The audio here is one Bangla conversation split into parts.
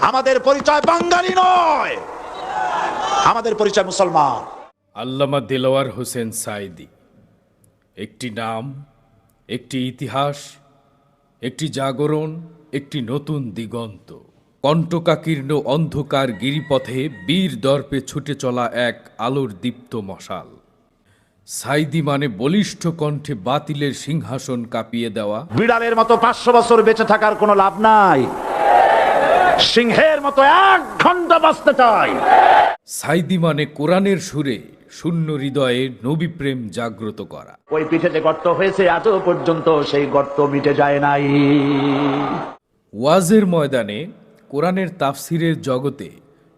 আমাদের পরিচয় বাঙালি নয়। আমাদের পরিচয় মুসলমান। আল্লামা দেলোয়ার হোসেন সাইদি একটি নাম একটি ইতিহাস একটি জাগরণ একটি নতুন দিগন্ত। কণ্টকাকীর্ণ অন্ধকার গিরিপথে বীর দর্পে ছুটে চলা এক আলোর দীপ্ত মশাল। সাইদি মানে বলিষ্ঠ কণ্ঠে বাতিলের সিংহাসন কাঁপিয়ে দেওয়া। বিড়ালের মতো পাঁচশো বছর বেঁচে থাকার কোনো লাভ নাই। সিংহের মতো এক ঘণ্টা বাঁচতে চাই। সাইদি মানে কোরআনের সুরে শূন্য হৃদয়ে নবী প্রেম জাগ্রত করা। ওই পিঠে যে গর্ত হয়েছে আজও পর্যন্ত সেই গর্ত মিটে যায় নাই। ওয়াজের ময়দানে কোরআনের তাফসিরের জগতে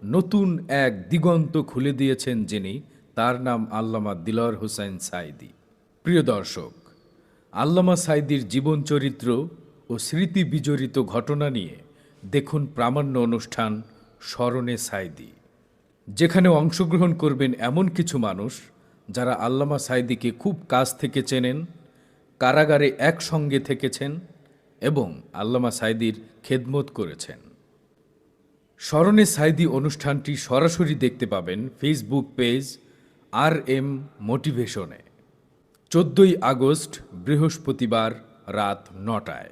নতুন এক দিগন্ত খুলে দিয়েছেন যিনি তার নাম আল্লামা দিলর হোসেন সাইদি। প্রিয় দর্শক আল্লামা সাইদির জীবন চরিত্র ও স্মৃতি বিজড়িত ঘটনা নিয়ে দেখুন প্রামাণ্য অনুষ্ঠান স্মরণে সাইদি। যেখানে অংশগ্রহণ করবেন এমন কিছু মানুষ যারা আল্লামা সাইদিকে খুব কাছ থেকে চেনেন, কারাগারে একসঙ্গে থেকেছেন এবং আল্লামা সাইদির খেদমত করেছেন। স্মরণে সাইদি অনুষ্ঠানটি সরাসরি দেখতে পাবেন ফেসবুক পেজ আর এম মোটিভেশনে। চোদ্দই আগস্ট, বৃহস্পতিবার রাত নটায়।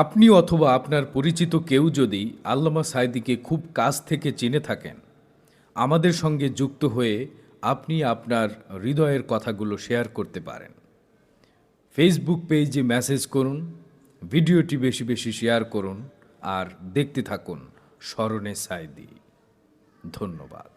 আপনি অথবা আপনার পরিচিত কেউ যদি আল্লামা সাইদিকে খুব কাছ থেকে চিনে থাকেন, আমাদের সঙ্গে যুক্ত হয়ে আপনি আপনার হৃদয়ের কথাগুলো শেয়ার করতে পারেন। ফেসবুক পেজে মেসেজ করুন, ভিডিওটি বেশি বেশি শেয়ার করুন আর দেখতে থাকুন স্মরণে সাইদি ধন্যবাদ।